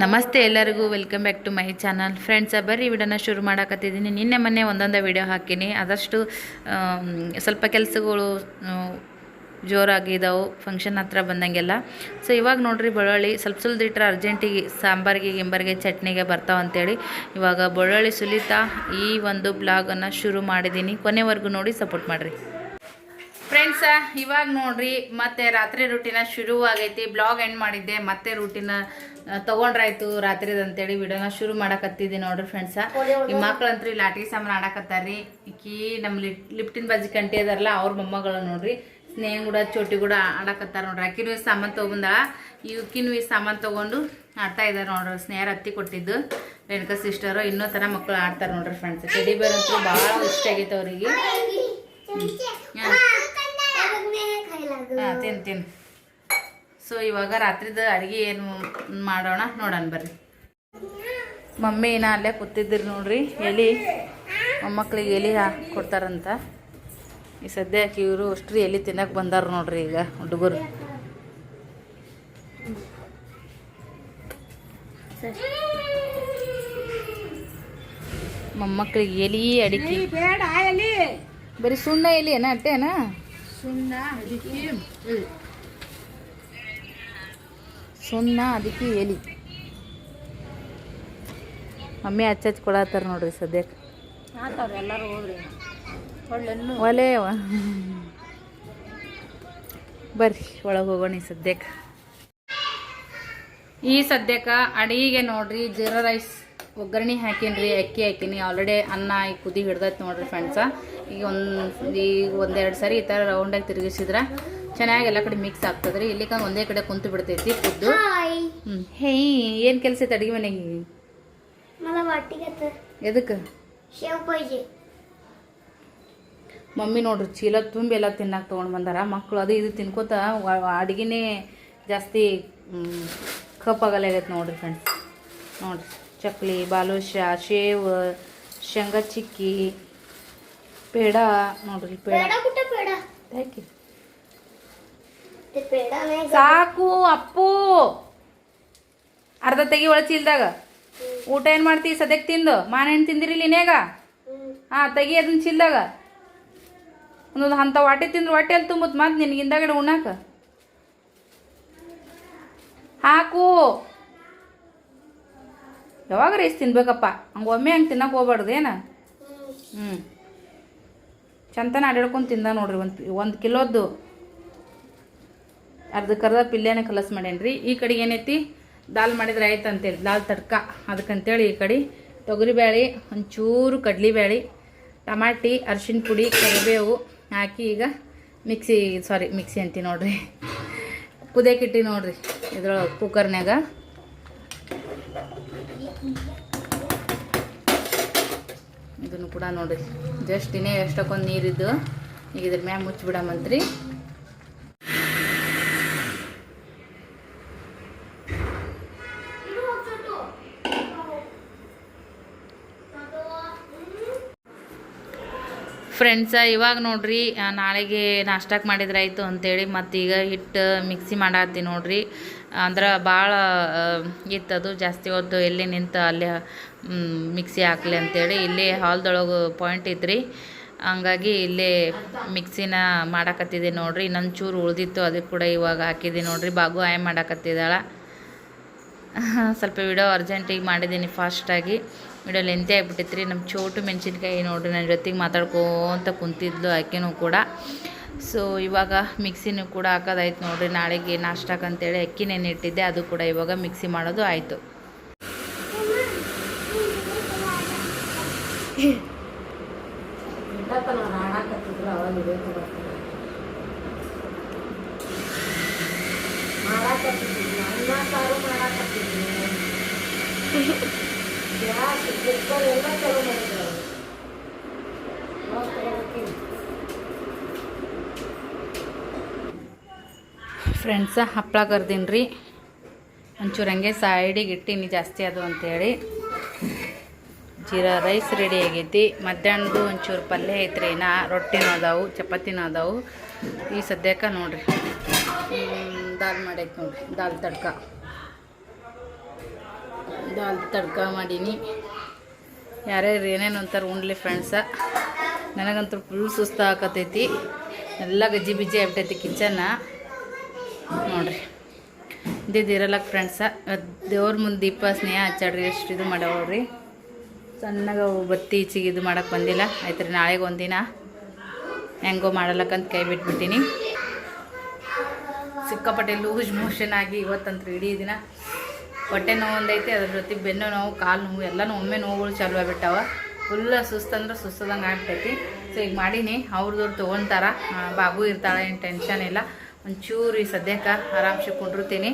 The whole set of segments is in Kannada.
ನಮಸ್ತೆ ಎಲ್ಲರಿಗೂ welcome back to my channel friends ಬರ್ರಿ ವಿಡಿಯೋನ ಶುರು ಮಾಡಕತ್ತಿದ್ದೀನಿ. ನಿನ್ನೆ ಮೊನ್ನೆ ಒಂದೊಂದು ವಿಡಿಯೋ ಹಾಕಿನಿ. ಆದಷ್ಟು ಸ್ವಲ್ಪ ಕೆಲಸಗಳು ಜೋರಾಗಿದ್ದಾವೆ ಫಂಕ್ಷನ್ ಹತ್ರ ಬಂದಂಗೆಲ್ಲ. ಸೊ ಇವಾಗ ನೋಡ್ರಿ ಬೆಳ್ಳುಳ್ಳಿ ಸ್ವಲ್ಪ ಸುಲಿದಿಟ್ರೆ ಅರ್ಜೆಂಟಿಗೆ, ಸಾಂಬಾರಿಗೆ, ಗಿಂಬರ್ಗೆ ಚಟ್ನಿಗೆ ಬರ್ತಾವಂತೇಳಿ ಇವಾಗ ಬೆಳ್ಳುಳ್ಳಿ ಸುಲಿತಾ ಈ ಒಂದು ಬ್ಲಾಗನ್ನು ಶುರು ಮಾಡಿದ್ದೀನಿ ಕೊನೆವರೆಗೂ ನೋಡಿ ಸಪೋರ್ಟ್ ಮಾಡಿರಿ. ಫ್ರೆಂಡ್ಸ ಇವಾಗ ನೋಡ್ರಿ ಮತ್ತೆ ರಾತ್ರಿ ರೂಟೀನ ಶುರು ಆಗೈತಿ ಬ್ಲಾಗ್ ಎಂಡ್ ಮಾಡಿದ್ದೆ ಮತ್ತೆ ರೂಟಿನ ತಗೊಂಡ್ರಾಯ್ತು ರಾತ್ರಿ ಅಂತೇಳಿ ವಿಡಿಯೋನ ಶುರು ಮಾಡಕತ್ತಿದ್ದೆ ನೋಡ್ರಿ ಫ್ರೆಂಡ್ಸ ಈ ಮಕ್ಳಂತ್ರಿ ಲಾಟಿ ಸಾಮಾನು ಆಡಕತ್ತಾರ್ರಿ. ಈಕಿ ನಮ್ಮ ಲಿಪ್ ಲಿಫ್ಟಿನ ಬಾಜಿ ಕಂಟಿ ಅದಾರಲ್ಲ ಅವ್ರ ಮೊಮ್ಮಗಳು ನೋಡ್ರಿ. ಸ್ನೇಹ ಕೂಡ ಚೋಟಿ ಕೂಡ ಆಡಕತ್ತಾರ ನೋಡ್ರಿ. ಅಕ್ಕಿನ ಈ ಸಾಮಾನು ಈ ಉಕ್ಕಿನ ಈ ಸಾಮಾನು ತಗೊಂಡು ಆಡ್ತಾ ಇದ್ದಾರೆ ನೋಡ್ರಿ. ಸ್ನೇಹರ ಹತ್ತಿ ಕೊಟ್ಟಿದ್ದು ರೇಣುಕಾ ಸಿಸ್ಟರು ಇನ್ನೂ ಥರ ಮಕ್ಕಳು ಆಡ್ತಾರೆ ನೋಡ್ರಿ ಫ್ರೆಂಡ್ಸ್ ಟೆಡಿ ಬೇರ್ ಅಂತೂ ಭಾಳ ಇಷ್ಟ ಆಗೈತೆ ಅವರಿಗೆ. ಹಾಂ ತಿನ್ ತಿನ್. ಸೊ ಇವಾಗ ರಾತ್ರಿದ ಅಡುಗೆ ಏನು ಮಾಡೋಣ? ನೋಡೋಣ ಬರ್ರಿ. ಮಮ್ಮಿ ಏನ ಅಲ್ಲೇ ಕೂತಿದ್ದೀರಿ ನೋಡ್ರಿ. ಎಲೆ ಮೊಮ್ಮಕ್ಳಿಗೆ ಎಲೆ ಹಾ ಕೊಡ್ತಾರಂತ. ಈ ಸದ್ಯಕ್ಕೆ ಇವರು ಅಷ್ಟ್ರಿ ಎಲೆ ತಿನ್ನಕ್ಕೆ ಬಂದಾರ ನೋಡ್ರಿ ಈಗ ಹುಡುಗರು. ಮೊಮ್ಮಕ್ಳಿಗೆ ಎಲಿ ಅಡಿಕೆ. ಬರೀ ಸುಣ್ಣ ಎಲಿ ಏನ ಅಟ್ಟೆನಾ ಅದಕ್ಕೆ ಸುಣ್ಣ ಅದಕ್ಕೆ ಎಲಿ ಮಮ್ಮಿ ಹಚ್ಚ ಹಚ್ಚಿ ಕೊಡತ್ತಾರ ನೋಡ್ರಿ ಸದ್ಯಕ್ಕೆ ಎಲ್ಲರೂ ಹೋದ್ರಿ. ಒಲೆ ಬರ್ರಿ ಒಳಗೆ ಹೋಗೋಣ ಈ ಸದ್ಯಕ್ಕೆ ಈ ಸದ್ಯಕ್ಕೆ ಅಡಿಗೆ ನೋಡ್ರಿ ಜೀರಾ ರೈಸ್. ಒಗ್ಗರಣೆ ಹಾಕೀನಿ ರೀ ಅಕ್ಕಿ ಹಾಕೀನಿ. ಆಲ್ರೆಡಿ ಅನ್ನ ಈ ಕುದಿ ಹಿಡ್ದೈತೆ ನೋಡ್ರಿ ಫ್ರೆಂಡ್ಸ ಈಗ ಒಂದು ಈಗ ಒಂದೆರಡು ಸಾರಿ ಈ ಥರ ರೌಂಡಾಗಿ ತಿರುಗಿಸಿದ್ರೆ ಚೆನ್ನಾಗಿ ಎಲ್ಲ ಕಡೆ ಮಿಕ್ಸ್ ಆಗ್ತದೆ ರೀ ಇಲ್ಲಿ ಒಂದೇ ಕಡೆ ಕುಂತು ಬಿಡ್ತೈತಿ ಕುದ್ದು ಹೇ ಏನು ಕೆಲಸ ಐತೆ ಅಡುಗೆ ಮನೆಗೆ? ಎದಕ್ಕೆ ಮಮ್ಮಿ ನೋಡ್ರಿ ಚೀಲ ತುಂಬಿ ಎಲ್ಲ ತಿನ್ನಕ್ಕೆ ತೊಗೊಂಡು ಬಂದಾರ. ಮಕ್ಕಳು ಅದು ಇದು ತಿನ್ಕೋತ ಅಡುಗೆನೇ ಜಾಸ್ತಿ ಕಪ್ಪಾಗಲಾಗೈತೆ ನೋಡ್ರಿ ಫ್ರೆಂಡ್ಸ್ ನೋಡ್ರಿ. ಚಕ್ಲಿ ಬಾಲುಷ ಶೇವ್ ಶೇಂಗ ಚಿಕ್ಕಿ ಪೇಡ ನೋಡ್ರಿ ಪೇಡ. ಸಾಕು ಅಪ್ಪು. ಅರ್ಧ ತೆಗಿ ಒಳ ಚೀಲ್ದಾಗ. ಊಟ ಏನು ಮಾಡ್ತೀ ಸದ್ಯಕ್ಕೆ ತಿಂದು? ಮಾನೇನು ತಿಂದಿರಿ ಇನ್ಯಾಗ ಹಾಂ ತೆಗಿ ಅದನ್ನ ಚೀಲ್ದಾಗ. ಒಂದೊಂದು ಹಂತ ವಾಟೆ ತಿಂದ್ರೆ ಹೊಟ್ಟೆ ಅಲ್ಲಿ ತುಂಬುತ್ತೆ ಮತ್ತೆ ನಿನಗಿಂದಾಗಡೆ ಉಣ್ಣಾಕ. ಹಾಕು. ಯಾವಾಗ ರೈಸ್ ತಿನ್ಬೇಕಪ್ಪ? ಹಂಗೆ ಒಮ್ಮೆ ಹಂಗೆ ತಿನ್ನಕ್ಕೆ ಹೋಗ್ಬಾರ್ದು, ಏನ? ಹ್ಞೂ ಚಂತನ ಅಡ್ಯಾಡ್ಕೊಂಡು ತಿಂದ ನೋಡ್ರಿ, ಒಂದು ಒಂದು ಕಿಲೋದ್ದು. ಅರ್ಧಕ್ಕರ್ಧ ಪಿಲ್ಲೆನೇ ಕಲಸ್ ಮಾಡ್ಯಾನ್ರಿ ಈ ಕಡೆಗೆ ಏನೈತಿ? ದಾಲ್ ಮಾಡಿದ್ರೆ ಆಯ್ತು ಅಂತೇಳಿ, ದಾಲ್ ತಡ್ಕ. ಅದಕ್ಕಂತೇಳಿ ಈ ಕಡೆ ತೊಗರಿಬೇಳೆ ಒಂಚೂರು ಕಡ್ಲಿಬೇಳೆ ಟಮಾಟಿ, ಅರಿಶಿನ ಪುಡಿ, ಕರಿಬೇವು ಹಾಕಿ ಈಗ ಮಿಕ್ಸಿ, ಸಾರಿ, ಮಿಕ್ಸಿ ಅಂತೀವಿ ನೋಡ್ರಿ. ಕುದಿಯಕ್ಕೆ ಇಟ್ಟಿ ನೋಡ್ರಿ ಇದ್ರೊಳಗೆ ಕುಕ್ಕರ್ನ್ಯಾಗ ಇದನ್ನು ಕೂಡ ನೋಡಿ ಜಸ್ಟ್ ಇನ್ನೇ ಎಷ್ಟಕ್ಕೊಂದು ನೀರಿದ್ದು. ಈಗ ಇದ್ರ ಮ್ಯಾಗ ಮುಚ್ಚಿಬಿಡಮಂತ್ರಿ. ಫ್ರೆಂಡ್ಸ ಇವಾಗ ನೋಡ್ರಿ ನಾಳೆಗೆ ನಾಷ್ಟಕ್ಕೆ ಮಾಡಿದ್ರೆ ಆಯಿತು ಅಂತೇಳಿ ಮತ್ತೀಗ ಹಿಟ್ಟು ಮಿಕ್ಸಿ ಮಾಡತ್ತಿ ನೋಡ್ರಿ. ಅಂದ್ರೆ ಭಾಳ ಇತ್ತದು ಜಾಸ್ತಿ ಹೊತ್ತು ಎಲ್ಲಿ ನಿಂತು ಅಲ್ಲಿ ಮಿಕ್ಸಿ ಹಾಕ್ಲಿ ಅಂತೇಳಿ ಇಲ್ಲೇ ಹಾಲ್ದೊಳಗೆ ಪಾಯಿಂಟ್ ಇದ್ರಿ. ಹಂಗಾಗಿ ಇಲ್ಲೇ ಮಿಕ್ಸಿನ ಮಾಡಾಕತ್ತಿದ್ದೆ ನೋಡ್ರಿ. ಇನ್ನೊಂದು ಚೂರು ಉಳ್ದಿತ್ತು ಅದು ಕೂಡ ಇವಾಗ ಹಾಕಿದ್ದೆ ನೋಡ್ರಿ. ಬಾಗು ಆಯ್ ಮಾಡಾಕತ್ತಿದ್ದಾಳ. ಸ್ವಲ್ಪ ವಿಡಿಯೋ ಅರ್ಜೆಂಟಿಗೆ ಮಾಡಿದ್ದೀನಿ ಫಾಸ್ಟಾಗಿ ವಿಡಿಯೋ ಲೆಂತಿ ಆಗಿಬಿಟ್ಟಿತ್ತು ನಮ್ಮ ಚೋಟು ಮೆಣಸಿನ್ಕಾಯಿ ನೋಡ್ರಿ. ನನ್ನ ಜೊತೆಗೆ ಮಾತಾಡ್ಕೋತ ಕುಂತಿದ್ಲು ಆಕೆನೂ ಕೂಡ. ಸೊ ಇವಾಗ ಮಿಕ್ಸಿನೂ ಕೂಡ ಹಾಕೋದಾಯ್ತು ನೋಡ್ರಿ. ನಾಳೆಗೆ ನಾಷ್ಟಕ್ಕೆ ಅಂತೇಳಿ ಅಕ್ಕಿ ನೆನೆಟ್ಟಿದ್ದೆ ಅದು ಕೂಡ ಇವಾಗ ಮಿಕ್ಸಿ ಮಾಡೋದು ಆಯಿತು. ಆಡಾಕತ್ತಿದ್ರು ಅವಾಗ ಇಬೇಕು ಮಾಡಾಕತ್ತಿದ್ವಿ ಅನ್ನ ಸಾರು ಮಾಡಾಕತ್ತಿದ್ವಿ ಗ್ಯಾಸ್ ಕುಕ್ಕರ್ ಎಲ್ಲ ಚಲೋ ಮಾಡಿದ್ರು ಅವ್ರು. ಅವಾಗ ತಗೋಬೇಕಿಲ್ಲ. ಫ್ರೆಂಡ್ಸ ಹಪ್ಪಳ ಕರ್ದೀನಿ ರೀ ಒಂಚೂರು ಹಂಗೆ ಸೈಡಿಗೆ ಇಟ್ಟೀನಿ ಜಾಸ್ತಿ ಅದು ಅಂತೇಳಿ. ಜೀರಾ ರೈಸ್ ರೆಡಿ ಆಗೈತಿ. ಮಧ್ಯಾಹ್ನದ್ದು ಒಂಚೂರು ಪಲ್ಯ ಐತ್ರಿ ನಾ ರೊಟ್ಟಿನೂ ಅದಾವು, ಚಪಾತಿನೂ ಅದಾವು. ಈ ಸದ್ಯಕ್ಕೆ ನೋಡ್ರಿ. ದಾಲ್ ಮಾಡೈತೆ ನೋಡ್ರಿ. ದಾಲ್ ತಡ್ಕ. ದಾಲ್ ತಡ್ಕ ಮಾಡೀನಿ. ಯಾರ್ಯಾರು ಏನೇನು ಅಂತಾರೆ ಉಣ್ಲಿ ಫ್ರೆಂಡ್ಸ ನನಗಂತೂ ಫುಲ್ ಸುಸ್ತು ಹಾಕತೈತಿ ಎಲ್ಲ ಗಜ್ಜಿ ಬಿಜ್ಜಿ ಆಗ್ಬಿಟ್ಟೈತಿ ಕಿಚನ್ನ ನೋಡ್ರಿ. ಇದ್ದಿದ್ದು ಇರಲ್ಲಕ್ಕೆ ಫ್ರೆಂಡ್ಸ ದೇವ್ರ ಮುಂದೆ ದೀಪ, ಸ್ನೇಹ ಹಚ್ಚಾಡ್ರಿ ಎಷ್ಟು ಇದು ಮಾಡೋರಿ ಸಣ್ಣಗೆ ಬತ್ತಿ ಈಚೆಗೆ ಇದು ಮಾಡೋಕ್ಕೆ ಬಂದಿಲ್ಲ. ಆಯ್ತು ರೀ ನಾಳೆಗೆ ಒಂದಿನ ಹೆಂಗೋ ಮಾಡಲಕ್ಕಂತ ಕೈ ಬಿಟ್ಬಿಟ್ಟಿನಿ. ಸಿಕ್ಕಾಪಟ್ಟೆ ಲೂಸ್ ಮೋಷನ್ ಆಗಿ ಇವತ್ತಂತ್ರ ಇಡೀ ದಿನ. ಹೊಟ್ಟೆ ನೋವು ಒಂದೈತೆ, ಅದ್ರ ಜೊತೆ ಬೆನ್ನು ನೋವು, ಕಾಲು ನೋವು, ಎಲ್ಲನೂ ಒಮ್ಮೆ ನೋವುಗಳು ಚಾಲು ಆಗ್ಬಿಟ್ಟಾವ. ಫುಲ್ ಸುಸ್ತಂದ್ರೆ ಸುಸ್ತದಂಗೆ ಆಗ್ಬಿಟ್ಟೈತಿ. ಸೊ ಈಗ ಮಾಡೀನಿ, ಅವ್ರದವ್ರು ತೊಗೊತಾರ. ಬಾಬು ಇರ್ತಾಳೆ, ಏನು ಟೆನ್ಷನ್ ಇಲ್ಲ. ಒಂಚೂರು ಈ ಸದ್ಯಕ್ಕೆ ಆರಾಮ್ಸೆ ಕುಂಡಿರ್ತೀನಿ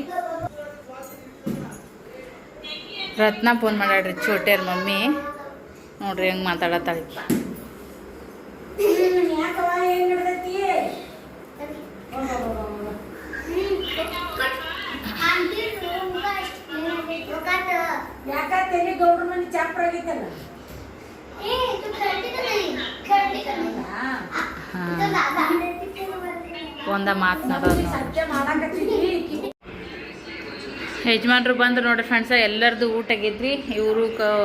ರತ್ನ ಫೋನ್ ಮಾಡ್ಯಾಡ್ರಿ ಚೋಟ್ಯಾರ ಮಮ್ಮಿ. ನೋಡ್ರಿ ಹೆಂಗೆ ಮಾತಾಡತ್ತಾಳೆ. ಈಕಿ. ಒಂದ ಮಾತನಾಡೋದು ಯಜಮಾನ್ರು ಬಂದು ನೋಡ್ರಿ ಫ್ರೆಂಡ್ಸ ಎಲ್ಲರದು ಊಟ ಆಗಿದ್ರಿ. ಇವರು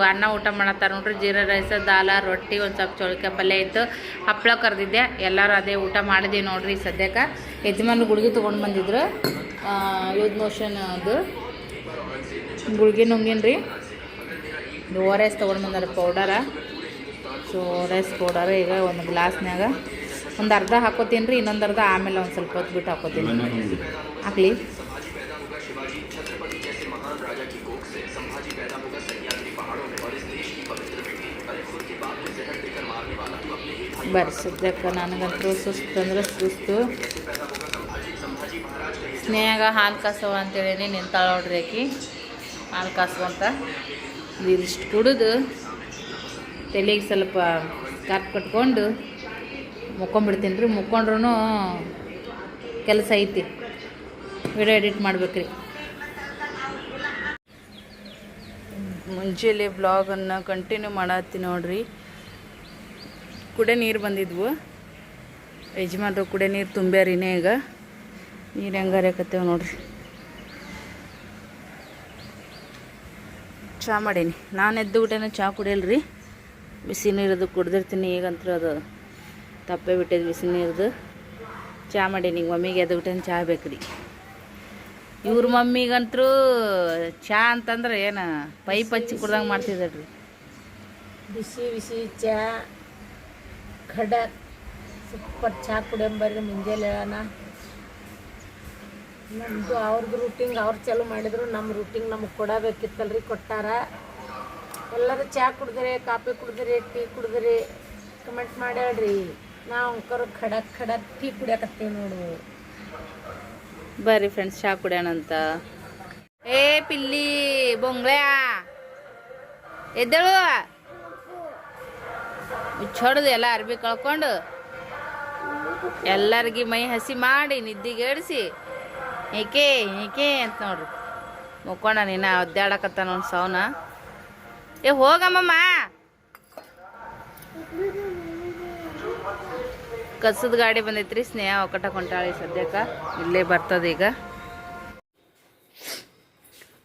ಅನ್ನ ಊಟ ಮಾಡತ್ತಾರ ನೋಡ್ರಿ. ಜೀರಾ ರೈಸ್ ದಾಲ ರೊಟ್ಟಿ ಒಂದು ಸ್ವಲ್ಪ ಚೌಳಿಕಾಯಿ ಪಲ್ಯ ಇತ್ತು. ಹಪ್ಪಳ ಕರೆದಿದ್ದೆ. ಎಲ್ಲರೂ ಅದೇ ಊಟ ಮಾಡಿದೀವಿ ನೋಡ್ರಿ ಸದ್ಯಕ್ಕೆ. ಯಜಮಾನ್ರು ಗುಳಿಗೆ ತೊಗೊಂಡು ಬಂದಿದ್ರು. ಯೂತ್ ಮೋಷನ್ ಅದು. ಗುಳಿಗೆ ನುಂಗಿನ್ರಿ. ಓ ಆರ್ ಎಸ್ ತೊಗೊಂಡು ಬಂದಾರ powder so O R S powder ಈಗ ಒಂದು ಗ್ಲಾಸ್ನ್ಯಾಗ ಒಂದು ಅರ್ಧ ಹಾಕೋತೀನಿ ರೀ ಇನ್ನೊಂದು ಅರ್ಧ ಆಮೇಲೆ ಒಂದು ಸ್ವಲ್ಪ ಹೊತ್ತು ಬಿಟ್ಟು ಹಾಕೋತೀನಿ. ಹಾಕ್ಲಿ ಬರ್ರಿ ಸದ್ಯಕ್ಕೆ ನನಗಂತೂ ಸುಸ್ತು ಅಂದ್ರೆ ಸುಸ್ತು. ಸ್ನೇಹಾಗ ಹಾಲು ಕಾಸವ ಅಂತೇಳಿ ನಿಂತಾಳ ನೋಡ್ರಿ ಆಕಿ. ಹಾಲು ಕಾಸುವಂತ ಇದಿಷ್ಟು ಕುಡಿದು. ತಲೆಗೆ ಸ್ವಲ್ಪ ಕಟ್ ಕಟ್ಕೊಂಡು ಮುಕ್ಕೊಂಬಿಡ್ತೀನಿ ರೀ. ಮುಕ್ಕೊಂಡ್ರೂ ಕೆಲಸ ಐತಿ. ವಿಡಿಯೋ ಎಡಿಟ್ ಮಾಡ್ಬೇಕ್ರಿ. ಮುಂಜಾನೆ ಬ್ಲಾಗನ್ನು ಕಂಟಿನ್ಯೂ ಮಾಡತ್ತಿ ನೋಡ್ರಿ. ಕುಡೆ ನೀರು ಬಂದಿದ್ವು. ಯಜಮಾನರು ಕುಡೆ ನೀರು ತುಂಬ್ಯಾರಿನೇ ಈಗ. ನೀರು ಹೆಂಗಾರಕತ್ತೇವೆ ನೋಡ್ರಿ. ಚಹಾ ಮಾಡೀನಿ. ನಾನು ಎದ್ದು ಊಟನ ಚಹಾ ಕುಡಿಯಲ್ರಿ. ಬಿಸಿ ನೀರದು ಕುಡ್ದಿರ್ತೀನಿ. ಈಗಂತೂ ಅದು ತಪ್ಪೇ ಬಿಟ್ಟಿದ್ದು ಬಿಸಿ ನೀರ್ದು ಚಹಾ ಮಾಡೀನಿ ಈಗ ಮಮ್ಮಿಗೆ ಎದ್ದು ಊಟನ ಚಹಾ ಬೇಕ್ರಿ ಇವ್ರ ಮಮ್ಮಿಗಂತರೂ ಚಹಾ ಅಂತಂದ್ರೆ ಏನು ಪೈಪ್ ಹಚ್ಚಿ ಕುಡ್ದಂಗೆ ಮಾಡ್ತಿದ್ದಳ್ರಿ ಬಿಸಿ ಬಿಸಿ ಚಾ ಖಡ ಸೂಪರ್ ಚಾ ಕುಡಿಯಂಬರ್ರಿ ಮುಂಜಾನೆ ಹೇಳೋಣ ನಮ್ಮದು ಅವ್ರದ್ದು ರೂಟಿಂಗ್ ಅವ್ರು ಚಾಲು ಮಾಡಿದ್ರು ನಮ್ಮ ರೂಟಿಂಗ್ ನಮಗೆ ಕೊಡಬೇಕಿತ್ತಲ್ರಿ ಕೊಟ್ಟಾರ. ಎಲ್ಲರೂ ಚಾ ಕುಡಿದ್ರೆ ಕಾಫಿ ಕುಡಿದ್ರೆ ಟೀ ಕುಡಿದ್ರೆ ಕಮೆಂಟ್ ಮಾಡ್ಯಾಳ್ರಿ. ನಾವು ಖಡಕ್ ಖಡಕ್ ಟೀ ಕುಡಿಯಕತ್ತೀವಿ ನೋಡು. ಬರ್ರಿ ಫ್ರೆಂಡ್ಸ್ ಚಾ ಕುಡಿಯೋಣಂತ ಏ ಪಿಲ್ಲಿ ಬೊಂಗ್ಳ್ಯಾ ಎದ್ದಳು. ಹೊಡೆದು ಎಲ್ಲ ಅರ್ಬಿ ಕಳ್ಕೊಂಡು. ಎಲ್ಲರಿಗೆ ಮೈ ಹಸಿ ಮಾಡಿ ನಿದ್ದಿಗೇಡಿಸಿ ಏಕೆ ಏಕೆ ಅಂತ ನೋಡ್ರಿ. ಮುಕ್ಕೊಂಡ ನೀನ ಒದ್ದಾಡಕತ್ತ ನೋಡಿ ಸೌನ. ಏ ಹೋಗಮ್ಮಮ್ಮ. ಕಸದ ಗಾಡಿ ಬಂದೈತ್ರಿ. ಸ್ನೇಹ ಒಕ್ಕಟ ಕೊಂಟಾಳಿ ಸದ್ಯಕ್ಕೆ. ಇಲ್ಲೇ ಬರ್ತದ ಈಗ.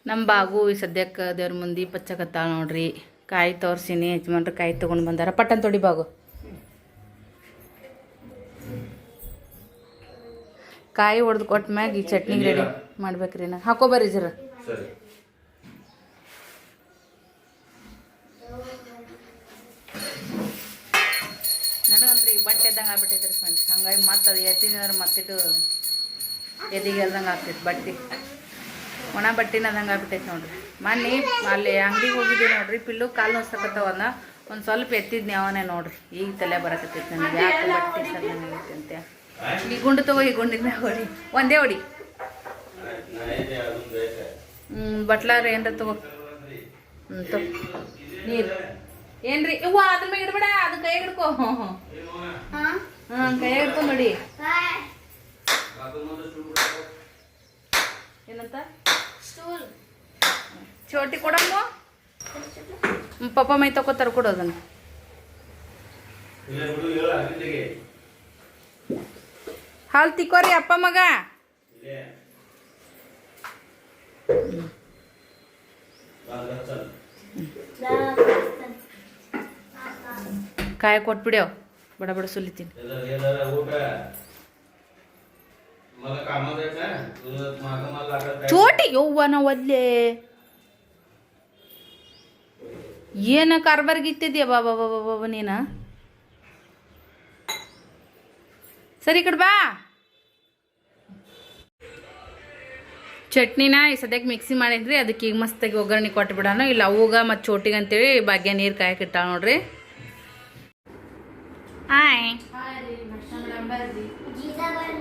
ನಮ್ಮ ಬಾಗು ಈ ಸದ್ಯಕ್ಕೆ ದೇವ್ರ ಮುಂದೆ ಪಚ್ಚಕತ್ತಾಳ ನೋಡ್ರಿ. ಕಾಯಿ ತೋರ್ಸಿನಿ ಯಜಮಾನ್ರು ಕಾಯಿ ತೊಗೊಂಡು ಬಂದಾರ. ಪಟ್ಟನ್ ತೊಡಿ ಬಾಗು. ಕಾಯಿ ಹೊಡೆದು ಕೊಟ್ಟ ಮ್ಯಾಗ ಈ ಚಟ್ನಿ ರೆಡಿ ಮಾಡ್ಬೇಕ್ರಿ ನಾ. ಹಾಕೋಬರ್ರಿ ಜರ. ನನಗಂತ್ರಿ ಬಟ್ಟೆ ಇದ್ದಂಗೆ ಆಗ್ಬಿಟ್ಟೈತೆ ಹಂಗಾಗಿ ಮತ್ತೆ ಅದು ಎತ್ತಿದ್ರೆ ಮತ್ತಿಟ್ಟು ಎದಿಗೆ ಎಲ್ದಂಗೆ ಆಗ್ತೈತೆ ಬಟ್ಟೆ. ಒಣ ಬಟ್ಟೆನ ಅದಂಗೆ ಆಗ್ಬಿಟ್ಟೈತೆ ನೋಡ್ರಿ. ಮೊನ್ನೆ ಅಲ್ಲಿ ಅಂಗಡಿಗೆ ಹೋಗಿದ್ದೆ ನೋಡ್ರಿ, ಪಿಲ್ಲು ಕಾಲು ನೋಸಕತ್ತವನ್ನ ಒಂದು ಸ್ವಲ್ಪ ಎತ್ತಿದ್ನಿ ಅವನೇ ನೋಡ್ರಿ. ಈಗ ತಲೆ ಬರಕತ್ತೈತೆ ನನಗೆ. ಯಾಕೆ ಬಟ್ಟೆ ಸರ್ ಈ ಗುಂಡು ತಗೋ, ಈ ಗುಂಡಿನ ಹೊಡಿ. ಒಂದೇ ಹೊಡಿ. ಹ್ಞೂ ಬಟ್ಲಾರ ಏನ್ರ ತಗೋ. ಹ್ಞೂ ತಗೋ. ನೀರು. ಏನ್ರಿ? ಇವ್ವ ಅದ್ರ ಮೇಲೆ ಇಡ್ಬೇಡ ಅದು ಕೈ ಹಿಡ್ಕೋ. ಹಾಂ? ಹಾ ಕೈ ನೋಡಿ. ಏನಂತ? ಚೋಟಿ ಕೊಡಮ್ಮ. ಪಪ್ಪ ಮೈ ತಗೋತಾರ ಕೊಡೋದನ್ನ ಹಾಲು ತಿಕ್ಕೋರಿ ಅಪ್ಪ ಮಗ. ಕಾಯ ಕೊಟ್ಬಿಡ್ಯಾವ ಬಡ ಬಡ ಸುಲಿತೀನಿ. ಚೋಟಿ ಯವ್ವ ಒದ್ಲೇ. ಏನ ಏನು ಕಾರ್ಬಾರ್ಗಿತ್ತಿದ್ಯಾ ಬಾಬಾ ಬಾಬಾ ಬಾಬಾ ನೀನ? ಸರಿ ಕಡ್ ಬಾ. ಚಟ್ನಿನ ಈ ಸದ್ಯಕ್ಕೆ ಮಿಕ್ಸಿ ಮಾಡಿದ್ರಿ ಅದಕ್ಕೆ ಈಗ ಮಸ್ತಾಗಿ ಒಗ್ಗರಣೆ ಕೊಟ್ಬಿಡೋಣ. ಇಲ್ಲ ಅವಾಗ ಮತ್ತು ಚೋಟಿಗೆ ಅಂತೇಳಿ ಭಾಗ್ಯ ನೀರು ಕಾಯಕ್ಕೆ ಇಟ್ಟಾವ ನೋಡ್ರಿ. ಜೀರಾಬಾಯಿ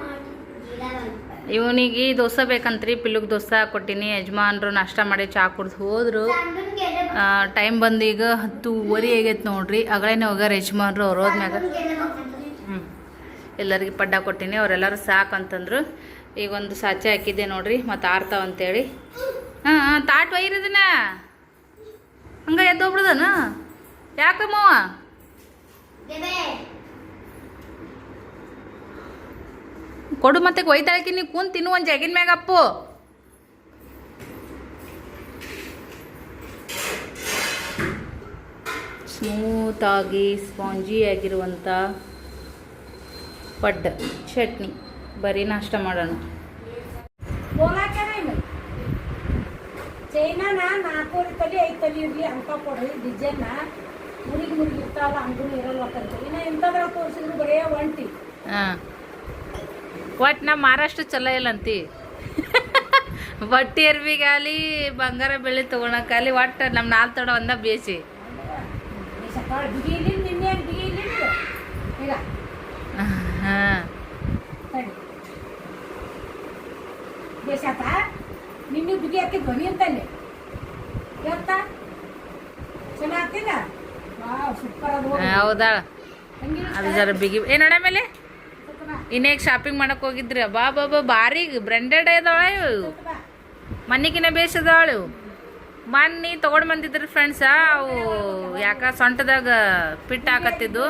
ಇವನಿಗೆ ದೋಸೆ ಬೇಕಂತ್ರಿ. ಪಿಲ್ಲುಗ್ ದೋಸೆ ಕೊಟ್ಟಿನಿ ಯಜಮಾನ್ರು ನಾಷ್ಟ ಮಾಡಿ ಚಾ ಕುಡ್ದು ಹೋದ್ರು. ಟೈಮ್ ಬಂದು ಈಗ ಹತ್ತೂವರೆ ಆಗೈತೆ ನೋಡ್ರಿ. ಅಗಳೇನೆ ಹೋಗ್ಯಾರ ಯಜಮಾನ್ರು ಅವ್ರು ಹೋದ್ಮ್ಯಾಗ ಹ್ಞೂ ಎಲ್ಲರಿಗೆ ಪಡ್ಡ ಕೊಟ್ಟಿನಿ. ಅವರೆಲ್ಲರೂ ಸಾಕು ಅಂತಂದ್ರು. ಈಗ ಒಂದು ಸಾಚೆ ಹಾಕಿದ್ದೆ ನೋಡ್ರಿ. ಮತ್ತು ಆರ್ತಾವ ಅಂತೇಳಿ. ಹಾಂ ಹಾಂ, ತಾಟ್ ಒಯ್ರಿದನ ಹಂಗ ಎದ್ದೋಗ್ಬಿಡ್ದನ? ಯಾಕಮ್ಮವ ಕೊಡು ಮತ್ತೆ ಒಯ್ತಾಳಕಿ ನೀ ಕೂನ್ ತಿನ್ನು ಒಂದು ಜಗಿನ ಮ್ಯಾಗ ಅಪ್ಪು. ಸ್ಮೂತಾಗಿ ಸ್ಪಾಂಜಿ ಆಗಿರುವಂಥ ಪಡ್ಡ ಚಟ್ನಿ. ಬರೀ ನಾಷ್ಟ ಮಾಡೋಣ. ಚೈನಾನ ನಾಲ್ಕೂವರೆ ತಲೆ ಐದು ತಲೆ ಇರಲಿ ಅಂಕ ಕೊಡ್ರಿ ಡಿಸೈನ್ನ ಮುರಿಗಿ ಮುರಿಗಿ ಇರ್ತಾವಲ್ಲ ಹಂಗೂ ಇರಲ್ಲ ಅಂತ ಇನ್ನು ಎಂಥದ್ರಾಗ ತೋರಿಸಿದ್ರು ಬರೆಯ ಒಂಟಿ. ಹಾಂ ಒಟ್ಟು ನಮ್ಮ ಮಹಾರಾಷ್ಟ್ರ ಚಲೋ ಇಲ್ಲ ಅಂತಿ ಬಟ್ಟಿ ಅರ್ಬಿಗಾಲಿ ಬಂಗಾರ ಬೆಳ್ಳಿ ತಗೊಳಕ್ಕಾಗಲಿ ಒಟ್ಟು ನಮ್ಮ ನಾಲ್ ತಡ ಒಂದ ಬೇಸಿ ಹಾಂ. ನಿನ್ನೆ ಬಿಗಿ ಹೌದಾ. ಅದು ಜರ ಬಿಗಿ ಏನಡ ನಡೆ ಮೇಲೆ ಇನ್ನೇಗ ಶಾಪಿಂಗ್ ಮಾಡಕ್ ಹೋಗಿದ್ರಿ. ಬಾ ಬಾ ಬಾ ಭಾರಿ ಬ್ರ್ಯಾಂಡೆಡ್ ಇದಾಳೆ ಬೇಸದಾಳು ಇವು. ಮನ್ನಿ ತಗೊಂಡ್ ಬಂದಿದ್ರಿ ಫ್ರೆಂಡ್ಸ ಅವು ಯಾಕ ಸೊಂಟದಾಗ ಪಿಟ್ ಹಾಕತ್ತಿದ್ದು.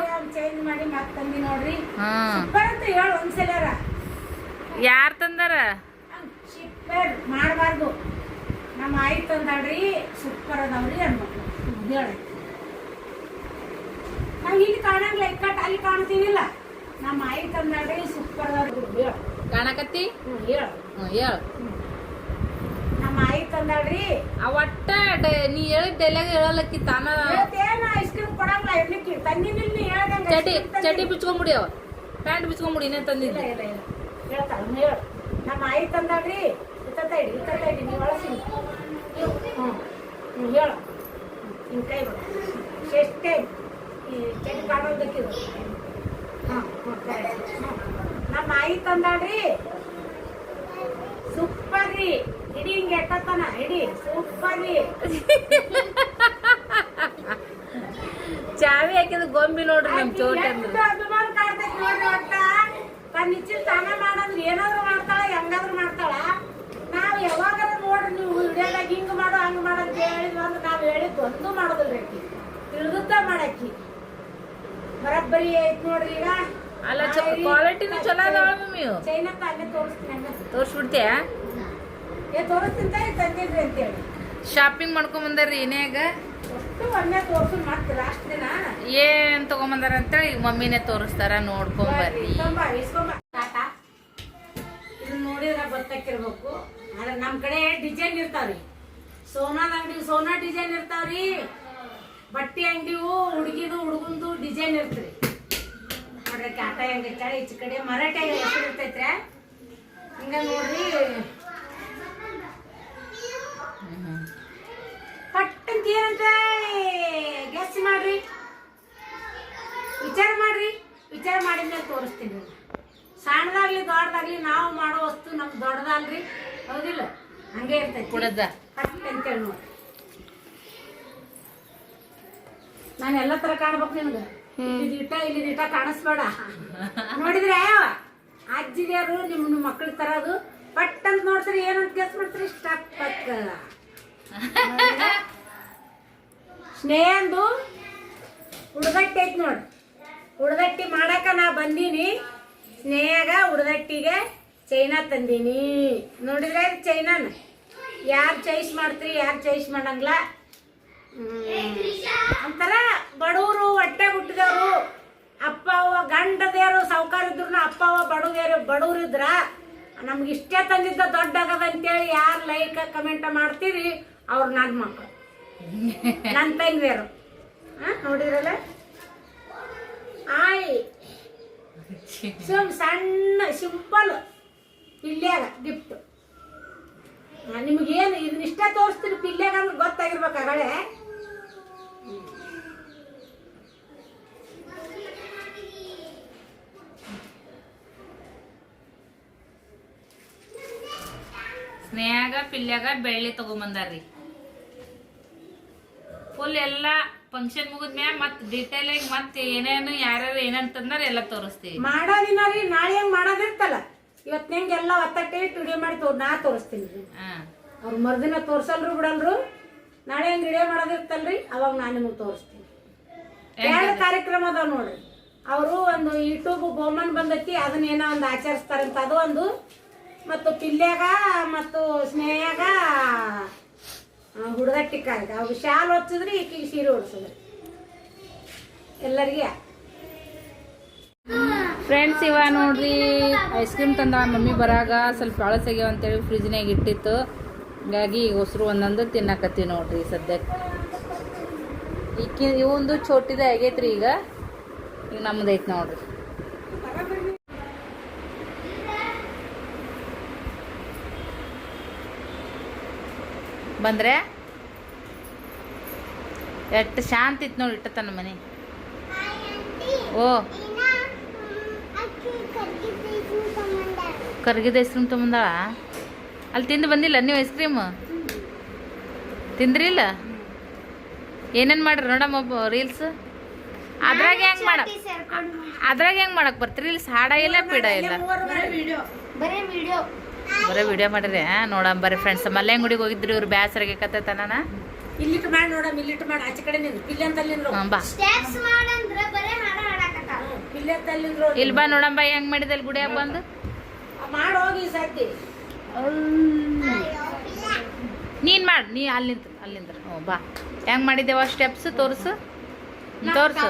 ಯಾರ್ ತಂದಾರ? ಮಾಡಬಾರ್ದು ನಮ್ಮ ಆಯಿ ತಂದಾಡ್ರಿ ಸೂಪರ್ ಅದಾವ್ರಿ ಅನ್ಬೇಕು ಹೇಳಿ ಇಲ್ಲಿ ಕಾಣಂಗಿಲ್ಲ ಇಕ್ಕಟ್ಟು ಅಲ್ಲಿ ಕಾಣ್ತೀವಿಲ್ಲ ನಮ್ಮ ಆಯಿ ತಂದಾಡ್ರಿ ಸೂಪರ್ ಹೇಳು. ಕಾಣಕತ್ತಿ? ಹೇಳು. ಹೇಳು. ನಮ್ಮ ಆಯಿ ಒಟ್ಟ ಡ- ನೀ ಹೇಳಿದ ಡೈಲಾಗ್ ಹೇಳಲಕ್ಕಿ ತಾನ. ಐಸ್ ಕ್ರೀಮ್ ಕೊಡಂಗಿಲ್ಲ ಇರ್ಲಿಕ್ಕೆ ತಂದಿನಿಲ್ಲ ನೀ ಹೇಳ್ದಂಗೆ ಚಟಿ ಚಟಿ ಬಿಚ್ಕೊಂಬಿಡಿ ಅವ. ಪ್ಯಾಂಟ್ ಬಿಚ್ಕೊಂಬಿಡಿ ಇನ್ನೇ ತಂದಿದ್ದ. ಇಲ್ಲ ಇಲ್ಲ ಹೇಳ್ತಾಳ ಹೇಳು. ನಮ್ಮ ಆಯಿ ತಂದಾಡ್ರಿ ಇತ್ತ ಇಡಿ ಇತ್ತ ಇಡಿ ನೀವು ಹ್ಞೂ ಹ್ಞೂ ಹೇಳು. ಹಿಂಗೆ ಕೈ ಬಿಡು ಎಷ್ಟೇ ಈ ಚಟಿ ಕಾಣೋದಕ್ಕಿದು ಹಾಂ ಹ್ಞೂ ನಮ್ಮ ಆಯಿ ತಂದಾಡ್ರಿ. ಸೂಪರ್ ರೀ. ಇಡಿ ಹಿಂಗೆ ಎಟ್ಟತನ ಇಡಿ ಸೂಪರ್ ರೀ. ಚಾವಿ ಹಾಕಿದ ಗೊಂಬಿ ನೋಡ್ರಿ ನಮ್ ಚೋಟ ಅಭಿಮಾನ ಕಾಡ್ತೈತಿ ನೋಡ್ರಿ ಒಟ್ಟ. ತನ್ನ ಇಚ್ಚಿನ ತಾನ ಮಾಡಂದ್ರೆ. ಏನಾದ್ರು ಮಾಡ್ತಾಳ ಹೆಂಗಾದ್ರು ಮಾಡ್ತಾಳ. ನಾವ್ ಯಾವಾಗಾರ ನೋಡ್ರಿ ನೀವು ವಿಡಿಯೋದಾಗ ಹಿಂಗ್ ಮಾಡು ಹಂಗ್ ಮಾಡೋದ್ ಅಂತ ಹೇಳಿದ್ವಿ ಅಂದ್ರೆ ನಾವ್ ಹೇಳಿದ್ದು ಒಂದು ಮಾಡೋದಿಲ್ಲ ಆಕಿ ತಿಳಿದುತ್ತ ಮಾಡಾಕಿ ಬರಬ್ಬರಿ ಐತ್ ನೋಡ್ರಿ ಈಗ. ಅಲ್ಲ ಕ್ವಾಲಿಟಿನೂ ಚಲೋ ಅದಾವ ಮಮ್ಮಿ ಇವು. ಚೈನಾ ಅಲ್ಲೇ ತೋರಿಸ್ತೀನಿ ಹಂಗ. ಏ ತೋರಿಸ್ತೀನಿ ತಾಯಿ ತಂದಿದ್ರಿ ಅಂತೇಳಿ. ಶಾಪಿಂಗ್ ಮಾಡ್ಕೊಂಡ್ ಬಂದಾರ್ರಿ ಅಷ್ಟು ಒಂದೇ ತೋರ್ಸು ಮತ್ತೆ ಲಾಸ್ಟ್ ದಿನ. ಏನ್ ತಗೊಂಬಂದಾರ ಅಂತೇಳಿ ಈಗ ಮಮ್ಮಿನೇ ತೋರಿಸ್ತಾರ ನೋಡ್ಕೊಂಡ್ ಬರ್ರಿ ಇದನ್ನ ನೋಡಿದ್ರೆ ಗೊತ್ತಾಕಿರ್ಬೇಕು. ಆದ್ರೆ ನಮ್ ಕಡೆ ಡಿಸೈನ್ ಇರ್ತಾವ್ರಿ. ಸೋನಾದ ಅಂಗಡಿ ಸೋನಾ ಡಿಸೈನ್ ಇರ್ತಾವ್ರಿ. ಬಟ್ಟೆ ಅಂಗಡಿವು ಹುಡುಗಿದು ಹುಡುಗಂದು ಡಿಸೈನ್ ಇರ್ತದೆ. ನೋಡ್ರಿ ಕಾಟ ಹೆಂಗೈತಾಳ ಈಚ ಕಡೆ ಮರಾಠಿ ಹೆಸರು ಇರ್ತೈತ್ರೆ? ಹಿಂಗ ನೋಡ್ರಿ. ಪಟ್ಟಂತ ಏನಂತ? ಗೆಸ್ ಮಾಡ್ರಿ. ವಿಚಾರ ಮಾಡ್ರಿ. ವಿಚಾರ ಮಾಡಿದ್ಮೇಲೆ ತೋರಿಸ್ತೀನಿ. ಸಣ್ಣದಾಗ್ಲಿ ದೊಡ್ಡದಾಗ್ಲಿ ನಾವು ಮಾಡೋ ವಸ್ತು ನಮ್ಗೆ ದೊಡ್ಡದಲ್ರಿ. ಹೌದಿಲ್ಲ? ಹಂಗೆ ಇರ್ತೈತಿ. ಪಟ್ ಅಂತೇಳಿ ನೋಡಿ ನಾನು ಎಲ್ಲ ತರ ಕಾಣ್ಬೇಕು ನಿಮ್ಗೆ ಇಲ್ಲಿ ಇಟ್ಟ ಇಲ್ಲಿ ಇಟ್ಟ ಕಾಣಿಸ್ಬೇಡ. ನೋಡಿದ್ರೆ ಅಜ್ಜಿದೇರು ನಿಮ್ಮ ನಿಮ್ಮ ತರ ಅದು. ಪಟ್ ಅಂತ ನೋಡ್ತೀರಿ ಏನಂತ ಗೆಸ್ ಮಾಡ್ತೀರಿ? ಸ್ಟಕ್ ಪಕ್ಕ ಸ್ನೇಹಂದು ಉಡ್ದಟ್ಟಿ ಐತಿ ನೋಡಿ. ಉಡ್ದಟ್ಟಿ ಮಾಡಕ ನಾ ಬಂದೀನಿ. ಸ್ನೇಹಗ ಉಡ್ದಟ್ಟಿಗೆ ಚೈನಾ ತಂದೀನಿ. ನೋಡಿದ್ರೆ ಚೈನಾನ. ಯಾರು ಚೈಸ್ ಮಾಡ್ತೀರಿ ಯಾರು ಚೈಸ್ ಮಾಡಂಗಿಲ್ಲ ಒಂಥರ ಬಡವರು ಹೊಟ್ಟೆ ಹುಟ್ಟಿದವರು ಅಪ್ಪ ಅವ್ವ ಗಂಡದೇರು ಸಾವುಕಾರ ಇದ್ರು ಅಪ್ಪ ಅವ್ವ, ಬಡವೇರು ಇದ್ರ, ನಮ್ಗೆ ಇಷ್ಟೇ ತಂದಿದ್ದ ದೊಡ್ಡ ಆಗದ ಅಂತೇಳಿ ಯಾರು ಲೈಕ್ ಕಮೆಂಟ್ ಮಾಡ್ತೀರಿ, ಅವ್ರು ನನ್ನ ಮಕ್ಕಳು ನನ್ನ ತಂಗಿಯರು. ಹಾಂ ನೋಡಿದ್ರಲ್ಲ? ಆಯ್. ಸುಮ್ ಸಣ್ಣ ಸಿಂಪಲ್ ಪಿಲ್ಯಾಗ ಗಿಫ್ಟ್ ನಿಮಗೇನು, ಇದನ್ನ ಇಷ್ಟ ತೋರಿಸ್ತೀನಿ ಪಿಲ್ಯಾಗ ಅಂದ್ರೆ ಗೊತ್ತಾಗಿರ್ಬೇಕು ಸ್ನೇಹಾಗ ಪಿಲ್ಯಾಗ ಬೆಳ್ಳಿ ತಗೊಂಬಂದಾರ್ರಿ. ಫುಲ್ ಎಲ್ಲ ಫಂಕ್ಷನ್ ಮುಗಿದ್ಮ್ಯಾಗ ಮತ್ತೆ ಡೀಟೇಲ್ ಆಗಿ ಮತ್ತೆ ಏನೇನು ಯಾರ್ಯಾರು ಏನಂತಂದ್ರೆ ತಂದಾರ ಎಲ್ಲ ತೋರಿಸ್ತೀವಿ. ಮಾಡೋದಿನಾರಿ ದಿನ ರೀ ನಾಳೆ ಹೆಂಗ್ ಮಾಡೋದಿರ್ತಲ್ಲ ಇವತ್ತು ಹೆಂಗೆ ಎಲ್ಲ ಒತ್ತಟ್ಟೆ ಇಟ್ಟು ವಿಡಿಯೋ ಮಾಡಿ ತೋ ನಾ ತೋರಿಸ್ತೀನಿ ರೀ. ಹಾ. ಅವ್ರು ಮರುದಿನ ತೋರ್ಸಲ್ರು ಬಿಡಲ್ರು. ನಾಳೆ ಹೆಂಗ್ ವಿಡಿಯೋ ಮಾಡೋದಿರ್ತಲ್ರಿ ಅವಾಗ ನಾನು ನಿಮಗೆ ತೋರಿಸ್ತೀನಿ. ಎರಡು ಕಾರ್ಯಕ್ರಮ ಅದಾವ ನೋಡ್ರಿ. ಅವರು ಒಂದು ಯೂಟ್ಯೂಬ್ ಬಹುಮಾನ ಬಂದೈತಿ ಅದನ್ನ ಏನೋ ಒಂದು ಆಚರಿಸ್ತಾರಂತ. ಅದು ಒಂದು ಮತ್ತು ಪಿಲ್ಯಾಗ ಮತ್ತು ಸ್ನೇಹಾಗ ಹುಡುಗಟ್ಟಿಕ್ಕಾಗ ಅವ್ರು ಶಾಲು ಹೊಚ್ಚಿದ್ರಿ ಈಕಿಗೆ ಸೀರೆ ಹೊಡ್ಸಿದ್ರಿ ಎಲ್ಲರಿಗೆ. ಫ್ರೆಂಡ್ಸ್ ಇವ ನೋಡ್ರಿ ಐಸ್ ಕ್ರೀಮ್ ತಂದ ಮಮ್ಮಿ ಬರಾಗ, ಸ್ವಲ್ಪ ಅಳಸಾಗ್ಯಾವ ಅಂತೇಳಿ ಫ್ರಿಜ್ನಾಗ ಇಟ್ಟಿತ್ತು. ಹೀಗಾಗಿ ಹೊಸರು ಒಂದೊಂದು ತಿನ್ನಕತ್ತೀವಿ ನೋಡ್ರಿ ಸದ್ಯಕ್ಕೆ ಈಕಿ, ಇವಂದು ಚೋಟಿದ ಆಗೈತ್ರಿ ಈಗ. ಈಗ ನಮ್ದು ಐತೆ ನೋಡ್ರಿ. ಬಂದ್ರೆ ಎಷ್ಟು ಶಾಂತಿ ಇತ್ತು ನೋಡಿ ಇಟ್ಟ ತನ್ನ ಮನೆ. ಓ. ಕರ್ಗಿದ ಐಸ್ ಕ್ರೀಮ್ ತೊಗೊಂಬಂದಾಳ? ಅಲ್ಲಿ ತಿಂದು ಬಂದಿಲ್ಲ ನೀವು ಐಸ್ ಕ್ರೀಮ್? ತಿಂದ್ರಿಲ್ಲ? ಏನೇನು ಮಾಡ್ರಿ ನೋಡಮ್ಮ ರೀಲ್ಸ್? ಅದ್ರಾಗ ಹೆಂಗ್ ಮಾಡ ಅದ್ರಾಗ ಹೆಂಗ್ ಮಾಡಕ್ ಬರ್ತೀರಿ ರೀಲ್ಸ್ ಹಾಡ ಇಲ್ಲ, ಪೀಡ ಇಲ್ಲ? ಬರೀ ವಿಡಿಯೋ ಮಾಡ್ರಿ ನೋಡಮ್ ಬರ್ರಿ ಫ್ರೆಂಡ್ಸ್ ಮಲ್ಲೆಂಗುಡಿಗೆ ಹೋಗಿದ್ರಿ ಇವ್ರು ಬ್ಯಾಸರಿಗೆ ಕತ್ತೈತನ ಇಲ್ಲಿಟ್ಟು ಮಾಡಿ ನೋಡಮ್ ಇಲ್ಲಿಟ್ಟು ಮಾಡಿ ಆಚೆ ಕಡೆ ನಿಂದ್ರು. ಅಂತ ಬಾ. ಸ್ಟೆಪ್ಸ್ ಮಾಡಂದ್ರ ಬರೀ ಹಾಡ ಹಾಡಕತ್ತಾವ ಪಿಲ್ಲೆ ಅಂತ ನಿಂದ್ರು ಇಲ್ಲಿ ಬಾ ಹೆಂಗ್ ಮಾಡಿದಲ್ಲಿ ಗುಡಿಯಾಗ ಬಂದು? ಮಾಡಿ ಹೋಗಿ ಸತ್ತಿ ನೀನ್ ಮಾಡ್ ನೀ ಅಲ್ಲಿ ನಿಂತು ಅಲ್ಲಿ ನಿಂತ್ರ. ಹ್ಞೂ ಬಾ. ಹೆಂಗ್ ಮಾಡಿದ್ದೇವ ಸ್ಟೆಪ್ಸ್ ತೋರ್ಸು? ತೋರ್ಸು.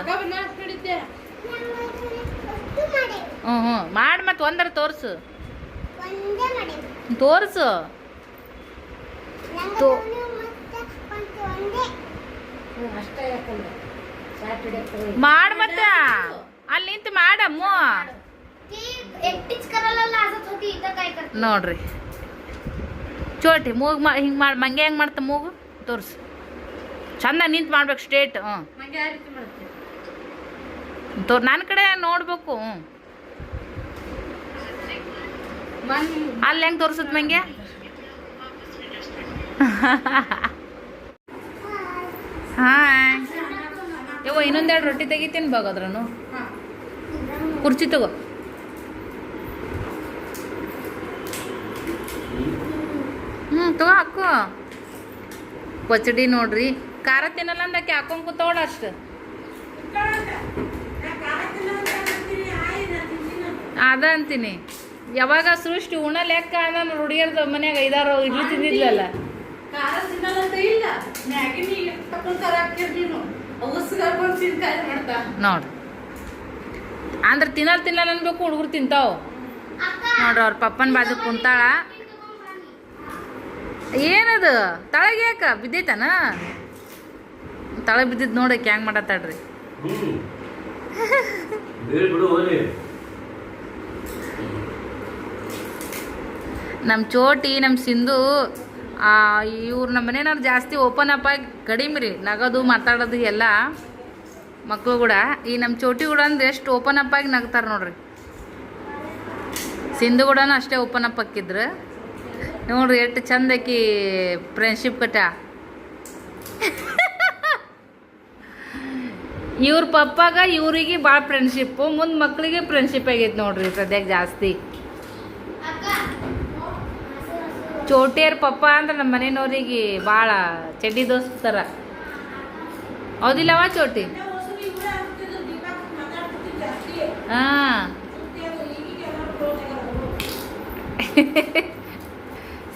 ಹ್ಞೂ ಹ್ಞೂ ಮಾಡಿ ಮತ್ತೆ ಒಂದರ ತೋರ್ಸು. ತೋರಿಸು. ತೋ ಮಾಡ ಮತ್ತ. ಅಲ್ಲಿ ನಿಂತು ಮಾಡಮ್ಮ ನೋಡ್ರಿ. ಚೋಟಿ ಮೂಗ್ ಹಿಂಗ್ ಹಿಂಗೆ ಮಾಡಿ ಮಂಗೆ ಹೆಂಗೆ ಮಾಡ್ತ ಮೂಗು? ತೋರಿಸು. ಚಂದ ನಿಂತು ಮಾಡ್ಬೇಕು ಸ್ಟ್ರೇಟ್ ಹ್ಞೂ. ತೋರ್ ನನ್ನ ಕಡೆ ನೋಡ್ಬೇಕು ಹ್ಞೂ. ಅಲ್ಲಿ ಹೆಂಗೆ ತೋರಿಸುದ್ ನಂಗೆ? ಯವ್ವ ಇನ್ನೊಂದೆರಡು ರೊಟ್ಟಿ ತೆಗಿತೀನಿ ಬಾಗೋದ್ರನು ಕುರ್ಚಿ ತಗೋ. ಹ್ಞೂ ತಗೋ ಹಾಕು. ಪಚಡಿ ನೋಡ್ರಿ. ಖಾರ ತಿನ್ನಲ್ಲ ಅಂದಕ್ಕೆ ಹಾಕೊಂಡ್ ಕೂತವಳ ಅಷ್ಟು. ಅದ ಅಂತೀನಿ. ಯಾವಾಗ ಸೃಷ್ಟಿ ಉಣ ಲೆಕ್ಕ ನಾನು ಹುಡುಗಿಯರ್ದು ಮನ್ಯಾಗ ಐದಾರು ಇಡ್ಲಿ ತಿಂದಿದ್ಲಲ್ಲ? ನೋಡ್ರಿ ಅಂದ್ರೆ ತಿನ್ನಲ್ ತಿನ್ನಲ್ಲ ಅನ್ಬೇಕು ಹುಡುಗರು ತಿಂತಾವ. ನೋಡ್ರಿ ಅವ್ರ ಪಪ್ಪನ ಬಾಜು ಕುಂತಾಳ. ಏನದು? ತಳಗ ಯಾಕ? ಬಿದ್ದೈತನ? ತಳಗ ಬಿದ್ದಿದ್ ನೋಡಕ್ಕೆ ಹೆಂಗ್ ಮಾಡತ್ತಾಳ್ರಿ ನಮ್ಮ ಚೋಟಿ ನಮ್ಮ ಸಿಂಧು ಇವ್ರು ನಮ್ಮ ಮನೇನಾರು ಜಾಸ್ತಿ ಓಪನ್ ಅಪ್ ಆಗಿ ಕಡಿಮೆ ರೀ. ನಗೋದು, ಮಾತಾಡೋದು ಎಲ್ಲ ಮಕ್ಕಳು ಕೂಡ. ಈ ನಮ್ಮ ಚೋಟಿ ಕೂಡ ಅಂದ್ರೆ ಎಷ್ಟು ಓಪನ್ ಅಪ್ ಆಗಿ ನಗ್ತಾರೆ ನೋಡ್ರಿ. ಸಿಂಧು ಕೂಡ ಅಷ್ಟೇ ಓಪನ್ ಅಪ್ ಹಾಕಿದ್ರು. ನೋಡ್ರಿ ಎಷ್ಟು ಚಂದ ಹಾಕಿ ಫ್ರೆಂಡ್ಶಿಪ್ ಕಟ್ಟ ಇವ್ರ ಪಪ್ಪಾಗ ಇವರಿಗೆ ಭಾಳ ಫ್ರೆಂಡ್ಶಿಪ್ಪು ಮುಂದೆ ಮಕ್ಕಳಿಗೆ ಫ್ರೆಂಡ್ಶಿಪ್ ಆಗೈತೆ ನೋಡ್ರಿ ಸದ್ಯಕ್ಕೆ ಜಾಸ್ತಿ. ಚೋಟಿಯರ್ ಪಪ್ಪ ಅಂದ್ರೆ ನಮ್ಮ ಮನೆಯವ್ರಿಗೆ ಭಾಳ ಚಡ್ಡಿ ದೋಸ್ತರ ಹೌದಿಲ್ಲವ ಚೋಟಿ? ಹಾಂ.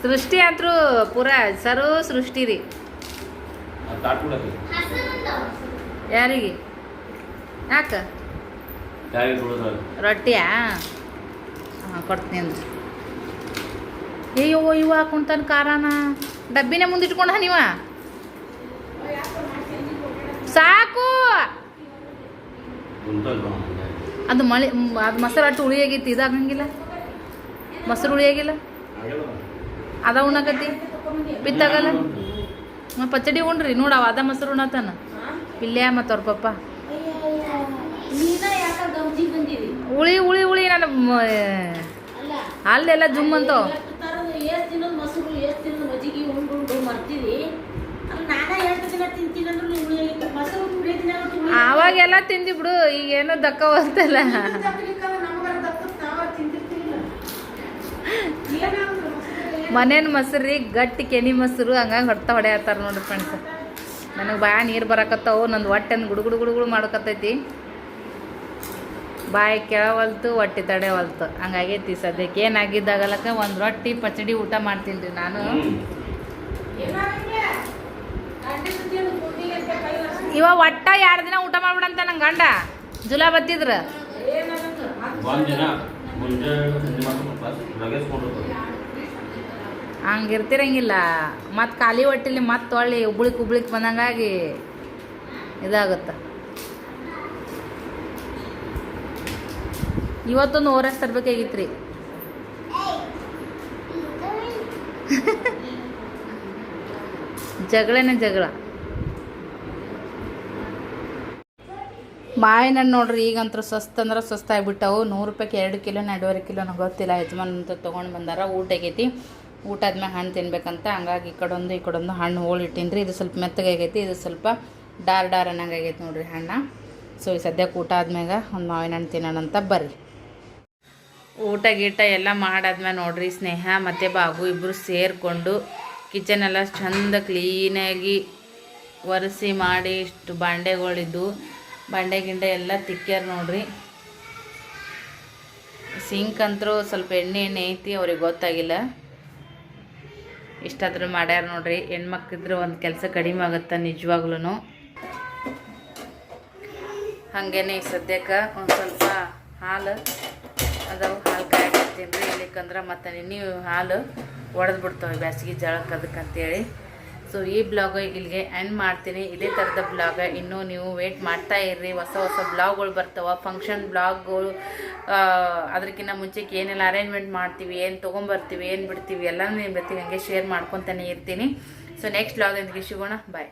ಸೃಷ್ಟಿ ಅಂತೂ ಪೂರ ಸರು ಸೃಷ್ಟಿ ರೀ. ಯಾರಿಗೆ? ಯಾಕೆ? ರೊಟ್ಟಿಯಾ? ಹಾಂ ಕೊಡ್ತೀನಿ ಅಂದ್ರೆ. ಅಯ್ಯೋ ಇವ ಹಾಕೊಂತಾನ ಕಾರಣ ಡಬ್ಬಿನೇ ಮುಂದಿಟ್ಕೊಂಡ ನೀವ? ಸಾಕು! ಅದು ಮಳೆ ಅದು ಮೊಸರು ಅಟ್ಟು ಉಳಿಯಾಗೈತಿ ಇದಾಗಂಗಿಲ್ಲ. ಮೊಸರು ಉಳಿಯಾಗಿಲ್ಲ ಅದ ಉಣ್ಣಕತಿ ಬಿತ್ತಾಗಲ್ಲ. ಹ್ಮ್, ಪಚ್ಚಡಿ ಉಣ್ರಿ ನೋಡವ ಅದ ಮೊಸರು ಉಣ್ಣತಾನ ಇಲ್ಲೇ ಮತ್ತು ಅವ್ರ ಪಪ್ಪ. ಉಳಿ ಉಳಿ ಉಳಿ ನಾನು ಅಲ್ಲೆಲ್ಲ ಜುಮ್ ಎಷ್ಟು ತಿನ್ನೋದು ಮೊಸರು ಎಷ್ಟು ತಿನ್ನೋದು ಮಜ್ಜಿಗೆ ಉಂಡು ಉಂಡು ಮರ್ತೀರಿ ಅವಾಗೆಲ್ಲ ನಾನ ಎಷ್ಟು ದಿನ ನೀವು ಮೊಸರು ಆವಾಗೆಲ್ಲ ತಿಂದಿ ಬಿಡು ಈಗೇನೋ ದಕ್ಕ ಹೋಗ್ತಲ್ಲ ಮನೇನ್ ಮೊಸರು ರೀ ಗಟ್ಟಿ ಕೆನಿ ಮೊಸರು ಹಂಗಾಗಿ ಹೊಡ್ತಾ ಹೊಡೆಯತ್ತಾರ ನೋಡ್ರಿ ಫ್ರೆಂಡ್ಸ್ ನನಗೆ ಬಾಯ ನೀರು ಬರಕತ್ತಾವು ನಂದು ಹೊಟ್ಟೆ ಗುಡುಗುಡು ಗುಡುಗುಡು ಮಾಡಕತ್ತೈತಿ ಬಾಯಿ ಕೆಳವಲ್ತು ಹೊಟ್ಟೆ ತಡೆವಲ್ತು. ಹಂಗಾಗೈತಿ ಸದ್ಯಕ್ಕೆ ಏನಾಗಿದ್ದಾಗಲಕ್ಕ ಒಂದು ರೊಟ್ಟಿ ಪಚಡಿ ಊಟ ಮಾಡ್ತೀನಿ ರೀ ನಾನು. ಇವ ಒಟ್ಟ ಎರಡು ದಿನ ಊಟ ಮಾಡ್ಬಿಡಂತ ನಂಗೆ ಗಂಡ. ಜುಲಾ ಬತ್ತಿದ್ರ. ಹಂಗಿರ್ತಿರಂಗಿಲ್ಲ. ಮತ್ತು ಖಾಲಿ ಹೊಟ್ಟಿಲಿ ಮತ್ತೆ ಹೊಳ್ಳಿ ಉಬ್ಳಿಕ್ ಉಬ್ಳಿಕ್ ಬಂದಂಗಾಗಿ ಇದಾಗುತ್ತೆ. ಇವತ್ತೊಂದು ಓರ್ ಎಸ್ ತರ್ಬೇಕಾಗಿತ್ತು ರೀ ಜಗಳನೇ ಜಗಳ? ಹಣ್ಣು ನೋಡ್ರಿ ಈಗಂತೂ ಸ್ವಸ್ತ ಅಂದ್ರೆ ಆಗ್ಬಿಟ್ಟವು. ನೂರು ರೂಪಾಯಿಗೆ ಎರಡು ಕಿಲೋನ ಎರಡೂವರೆ ಕಿಲೋ ನಂಗೆ ಗೊತ್ತಿಲ್ಲ. ಯಜಮಾನ್ ಅಂತ ತೊಗೊಂಡು ಬಂದಾರ. ಊಟ ಆಗೈತಿ. ಊಟ ಆದ್ಮೇಲೆ ಹಣ್ಣು ತಿನ್ಬೇಕಂತ. ಹಂಗಾಗಿ ಈ ಕಡೊಂದು ಈ ಕಡೊಂದು ಹಣ್ಣು ಹೋಳಿ ಇದು ಸ್ವಲ್ಪ ಮೆತ್ತಗಾಗೈತಿ ಇದು ಸ್ವಲ್ಪ ಡಾರ್ ಡಾರ್ ಅನ್ನಂಗೆ ಆಗೈತಿ ನೋಡ್ರಿ ಹಣ್ಣು. ಸೊ, ಈ ಸದ್ಯಕ್ಕೆ ಊಟ ಆದ್ಮ್ಯಾಗ ಒಂದು ಮಾವಿನ ಹಣ್ಣು ತಿನ್ನೋಣ ಅಂತ ಬರ್ರಿ. ಊಟ ಗೀಟ ಎಲ್ಲ ಮಾಡಾದ್ಮೇಲೆ ನೋಡ್ರಿ ಸ್ನೇಹ ಮತ್ತು ಬಾಬು ಇಬ್ಬರು ಸೇರಿಕೊಂಡು ಕಿಚನ್ ಎಲ್ಲ ಚಂದ ಕ್ಲೀನಾಗಿ ಒರೆಸಿ ಮಾಡಿ ಇಷ್ಟು ಬಾಂಡೆಗಳಿದ್ದು. ಬಾಂಡೆ ಗಿಂಡೆ ಎಲ್ಲ ತಿಕ್ಕ್ಯಾರ ನೋಡ್ರಿ. ಸಿಂಕ್ ಅಂತರೂ ಸ್ವಲ್ಪ ಎಣ್ಣೆ ಎಣ್ಣೆ ಐತಿ, ಅವ್ರಿಗೆ ಗೊತ್ತಾಗಿಲ್ಲ. ಇಷ್ಟಾದ್ರೂ ಮಾಡ್ಯಾರ ನೋಡ್ರಿ. ಹೆಣ್ಮಕ್ಳಿದ್ರೆ ಒಂದು ಕೆಲಸ ಕಡಿಮೆ ಆಗುತ್ತೆ ನಿಜವಾಗ್ಲೂ ಹಾಗೇನೆ ಸದ್ಯಕ್ಕೆ ಒಂದು ಸ್ವಲ್ಪ ಹಾಲು ಅದಾವು, ಹಾಲು ಕಾಯಕತ್ತೀನಿ ರೀ ಇಲ್ಲಿಕಂದ್ರೆ ಮತ್ತು ನೀವು ಹಾಲು ಒಡೆದು ಬಿಡ್ತಾವೆ ಬ್ಯಾಸಿಗೆ ಜಳಕ್ಕೆ ಅದಕ್ಕಂತೇಳಿ ಸೊ ಈ ಬ್ಲಾಗ್ ಇಲ್ಲಿಗೆ ಎಂಡ್ ಮಾಡ್ತೀನಿ. ಇದೇ ಥರದ ಬ್ಲಾಗ. ಇನ್ನೂ ನೀವು ವೇಟ್ ಮಾಡ್ತಾ ಇರ್ರಿ. ಹೊಸ ಹೊಸ ಬ್ಲಾಗ್ಗಳು ಬರ್ತಾವೆ. ಫಂಕ್ಷನ್ ಬ್ಲಾಗ್ಗಳು ಅದಕ್ಕಿಂತ ಮುಂಚೆಗೆ ಏನೆಲ್ಲ ಅರೇಂಜ್ಮೆಂಟ್ ಮಾಡ್ತೀವಿ, ಏನು ತೊಗೊಂಬರ್ತೀವಿ, ಏನು ಬಿಡ್ತೀವಿ ಎಲ್ಲನೂ ನಿಮ್ಮ ಜೊತೆಗೆ ಹಂಗೆ ಶೇರ್ ಮಾಡ್ಕೊತಾನೆ ಇರ್ತೀನಿ. ಸೊ ನೆಕ್ಸ್ಟ್ ಬ್ಲಾಗ್ ಸಿಗೋಣ. ಬಾಯ್